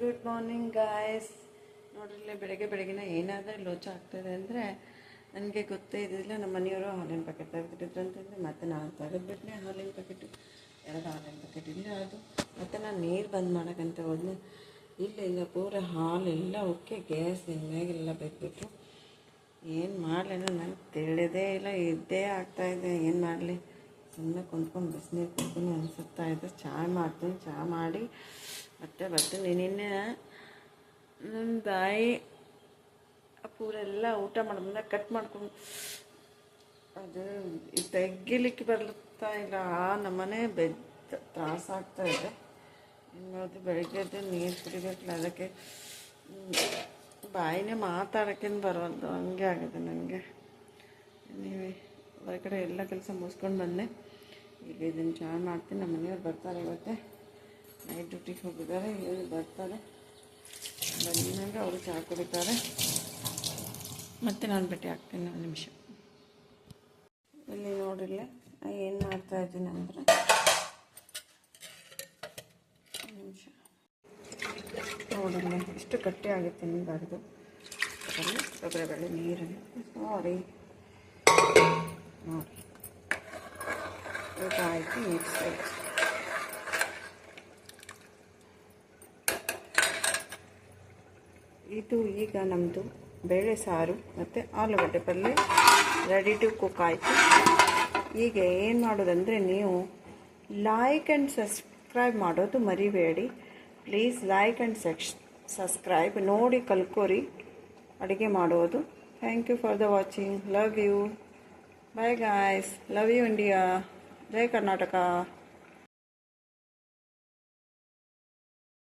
Good morning guys ನೋಡ್ರಿಲ್ಲ ಬೆಳಗ್ಗೆ ಬೆಳಗಿನ ಏನಾದರೂ ಲೋಚ ಆಗ್ತದೆ ಅಂದರೆ ನನಗೆ ಗೊತ್ತೇ ಇದ್ದಿಲ್ಲ ನಮ್ಮ ಮನೆಯವರು ಹಾಲಿನ ಪ್ಯಾಕೆಟ್ ತೆಗೆದಿಟ್ಟಿದ್ರು ಅಂತಂದರೆ ಮತ್ತೆ ನಾನು ತೆಗೆದುಬಿಟ್ಟೆ ಹಾಲಿನ ಪ್ಯಾಕೆಟು ಎರಡು ಹಾಲಿನ ಪ್ಯಾಕೆಟ್ ಇಲ್ಲ ಅದು. ಮತ್ತು ನಾನು ನೀರು ಬಂದ್ ಮಾಡೋಕ್ಕಂತ ಹೋದ್ನೆ. ಇಲ್ಲ ಇಲ್ಲ, ಪೂರ ಹಾಲೆಲ್ಲ ಓಕೆ ಗ್ಯಾಸ್ ಮ್ಯಾಗೆಲ್ಲ ಬೇಕ್ಬಿಟ್ರು. ಏನು ಮಾಡಲಿಲ್ಲ ನನಗೆ ತಿಳಿದೇ ಇಲ್ಲ, ಇದ್ದೇ ಆಗ್ತಾಯಿದೆ ಏನು ಮಾಡಲಿ? ಸುಮ್ಮನೆ ಕುಂತ್ಕೊಂಡು ಬಿಸಿನೀರು ಕುಂತ್ಕೊಂಡು ಅನಿಸುತ್ತಾ ಇದೆ. ಚಹಾ ಮಾಡ್ತೀನಿ ಚಹಾ ಮಾಡಿ ಮತ್ತೆ ಬರ್ತೀನಿ. ನಿನ್ನೆ ನನ್ನ ಬಾಯಿ ಪೂರೆಲ್ಲ ಊಟ ಮಾಡಿದ್ಮೇಲೆ ಕಟ್ ಮಾಡ್ಕೊಂಡು ಅದು ತೆಗಿಲಿಕ್ಕೆ ಬರ್ತಾ ಇಲ್ಲ, ಆ ನಮ್ಮನೆ ಬೆದ್ದ, ತ್ರಾಸ ಆಗ್ತಾ ಇದೆ. ಇನ್ನೊಂದು ಬೆಳಗ್ಗೆದ್ದು ನೀರು ಕುಡಿಬೇಕಲ್ಲ, ಅದಕ್ಕೆ ಬಾಯಿನೇ ಮಾತಾಡೋಕ್ಕೇನು ಬರೋದು ಹಂಗೆ ಆಗಿದೆ ನನಗೆ ನೀವೇ, ಹೊರಗಡೆ ಎಲ್ಲ ಕೆಲಸ ಮುಗಿಸ್ಕೊಂಡು ಬಂದೆ. ಈಗ ಇದನ್ನು ಚೆನ್ನಾಗಿ ಮಾಡ್ತೀನಿ ನಮ್ಮ ಮನೆಯವ್ರು ಬರ್ತಾರೆ ಇವತ್ತೆ. ನೈಟ್ ಡ್ಯೂಟಿಗೆ ಹೋಗಿದ್ದಾರೆ ಇಲ್ಲಿ ಬರ್ತಾರೆ. ಬಂದಾಗ ಅವರು ಚಹಾ ಕುಡಿತಾರೆ. ಮತ್ತೆ ನಾನು ಭೇಟಿ ಹಾಕ್ತೀನಿ ಒಂದು ನಿಮಿಷ. ಇಲ್ಲಿ ನೋಡಿಲ್ಲ ಏನು ಮಾಡ್ತಾ ಇದ್ದೀನಿ ಅಂದರೆ ನಿಮಿಷ. ನೋಡಿಲ್ಲ ಇಷ್ಟು ಗಟ್ಟಿ ಆಗುತ್ತೆ ನಿಮ್ಗಾರ್ದು ತೊಗರಿಬೇಳೆ ನೀರನ್ನು ಸಾರಿ ನೋಡಿ. ಊಟ ಆಯಿತು ನೆಕ್ಸ್ಟ್ ಆಯಿತು ಇದು ಈಗ ನಮ್ಮದು ಬೇಳೆ ಸಾರು ಮತ್ತು ಆಲೂಗಡ್ಡೆ ಪಲ್ಯ ರೆಡಿ ಟು ಕುಕ್ ಆಯಿತು. ಈಗ ಏನು ಮಾಡೋದಂದರೆ ನೀವು ಲೈಕ್ ಆ್ಯಂಡ್ ಸಬ್ಸ್ಕ್ರೈಬ್ ಮಾಡೋದು ಮರಿಬೇಡಿ. ಪ್ಲೀಸ್ ಲೈಕ್ ಆ್ಯಂಡ್ ಸೆಕ್ಸ್ ಸಬ್ಸ್ಕ್ರೈಬ್ ನೋಡಿ ಕಲ್ಕೋರಿ. ಅಡುಗೆ ಮಾಡೋದು. Thank you for the watching love you bye guys love you India Jai Karnataka.